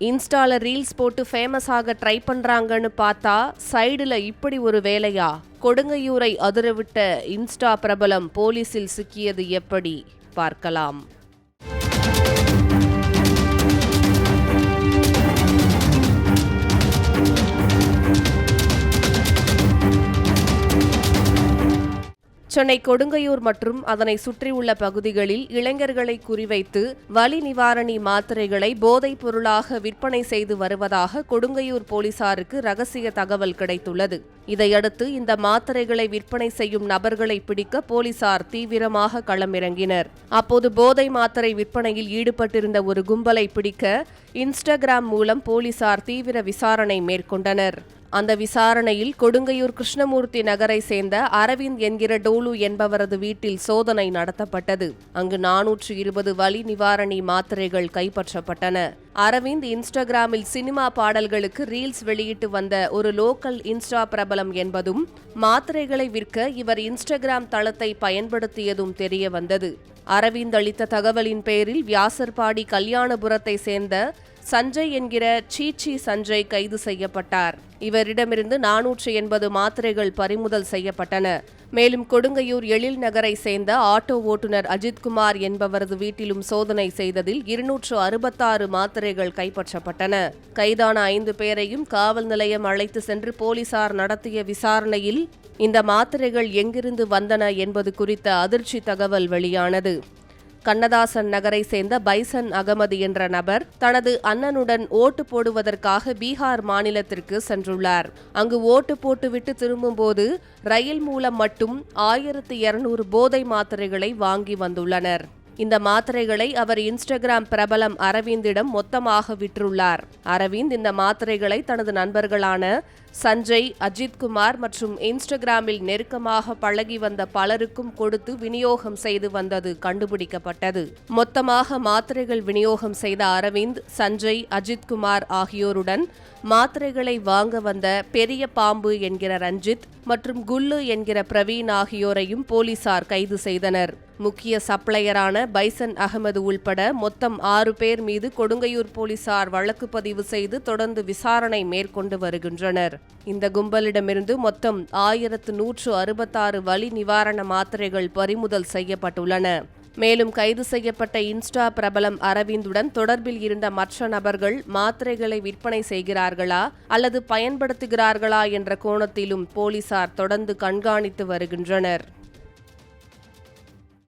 இன்ஸ்டால ரீல்ஸ் போட்டு ஃபேமஸ் ஆக ட்ரை பண்றாங்கன்னு பார்த்தா சைடுல இப்படி ஒரு வேலையா? கொடுங்கையூரை அதிரவிட்ட இன்ஸ்டா பிரபலம் போலீசில் சிக்கியது எப்படி? பார்க்கலாம். சென்னை கொடுங்கையூர் மற்றும் அதனை சுற்றியுள்ள பகுதிகளில் இளைஞர்களை குறிவைத்து வலி நிவாரணி மாத்திரைகளை போதைப் பொருளாக விற்பனை செய்து வருவதாக கொடுங்கையூர் போலீசாருக்கு ரகசிய தகவல் கிடைத்துள்ளது. இதையடுத்து இந்த மாத்திரைகளை விற்பனை செய்யும் நபர்களை பிடிக்க போலீசார் தீவிரமாக களமிறங்கினர். அப்போது போதை மாத்திரை விற்பனையில் ஈடுபட்டிருந்த ஒரு கும்பலை பிடிக்க இன்ஸ்டாகிராம் மூலம் போலீசார் தீவிர விசாரணை மேற்கொண்டனர். அந்த விசாரணையில் கொடுங்கையூர் கிருஷ்ணமூர்த்தி நகரை சேர்ந்த அரவிந்த் என்கிற டோலு என்பவரது வீட்டில் சோதனை நடத்தப்பட்டது. அங்கு நானூற்று இருபது வலி நிவாரணி மாத்திரைகள் கைப்பற்றப்பட்டன. அரவிந்த் இன்ஸ்டாகிராமில் சினிமா பாடல்களுக்கு ரீல்ஸ் வெளியிட்டு வந்த ஒரு லோக்கல் இன்ஸ்டா பிரபலம் என்பதும் மாத்திரைகளை விற்க இவர் இன்ஸ்டாகிராம் தளத்தை பயன்படுத்தியதும் தெரிய வந்தது. அரவிந்த் அளித்த தகவலின் பேரில் வியாசர்பாடி கல்யாணபுரத்தை சேர்ந்த சஞ்சய் என்கிற சீச்சி சஞ்சய் கைது செய்யப்பட்டார். இவரிடமிருந்து நானூற்று எண்பது மாத்திரைகள் பறிமுதல் செய்யப்பட்டன. மேலும் கொடுங்கையூர் எழில் நகரை சேர்ந்த ஆட்டோ ஓட்டுநர் அஜித்குமார் என்பவரது வீட்டிலும் சோதனை செய்ததில் இருநூற்று அறுபத்தாறு மாத்திரைகள் கைப்பற்றப்பட்டன. கைதான ஐந்து பேரையும் காவல் நிலையம் அழைத்து சென்று போலீசார் நடத்திய விசாரணையில் இந்த மாத்திரைகள் எங்கிருந்து வந்தன என்பது குறித்த அதிர்ச்சி தகவல் வெளியானது. கண்ணதாசன் நகரை சேர்ந்த பைசன் அகமது என்ற நபர் தனது அண்ணனுடன் ஓட்டு போடுவதற்காக பீகார் மாநிலத்திற்கு சென்றுள்ளார். அங்கு ஓட்டு போட்டுவிட்டு திரும்பும்போது ரயில் மூலம் மட்டும் ஆயிரத்தி இருநூறு போதை மாத்திரைகளை வாங்கி வந்துள்ளனர். இந்த மாத்திரைகளை அவர் இன்ஸ்டாகிராம் பிரபலம் அரவிந்திடம் மொத்தமாக விற்றுள்ளார். அரவிந்த் இந்த மாத்திரைகளை தனது நண்பர்களான சஞ்சய் அஜித்குமார் மற்றும் இன்ஸ்டாகிராமில் நெருக்கமாக பழகி வந்த பலருக்கும் கொடுத்து விநியோகம் செய்து வந்தது கண்டுபிடிக்கப்பட்டது. மொத்தமாக மாத்திரைகள் விநியோகம் செய்த அரவிந்த் சஞ்சய் அஜித்குமார் ஆகியோருடன் மாத்திரைகளை வாங்க வந்த பெரிய பாம்பு என்கிற ரஞ்சித் மற்றும் குல்லு என்கிற பிரவீன் ஆகியோரையும் போலீசார் கைது செய்தனர். முக்கிய சப்ளையரான பைசன் அகமது உள்பட மொத்தம் ஆறு பேர் மீது கொடுங்கையூர் போலீசார் வழக்கு பதிவு செய்து தொடர்ந்து விசாரணை மேற்கொண்டு வருகின்றனர். இந்த கும்பலிடமிருந்து மொத்தம் ஆயிரத்து நூற்று அறுபத்தாறு வலி நிவாரண மாத்திரைகள் பறிமுதல் செய்யப்பட்டுள்ளன. மேலும் கைது செய்யப்பட்ட இன்ஸ்டா பிரபலம் அரவிந்துடன் தொடர்பில் இருந்த மற்ற நபர்கள் மாத்திரைகளை விற்பனை செய்கிறார்களா அல்லது பயன்படுத்துகிறார்களா என்ற கோணத்திலும் போலீசார் தொடர்ந்து கண்காணித்து வருகின்றனர்.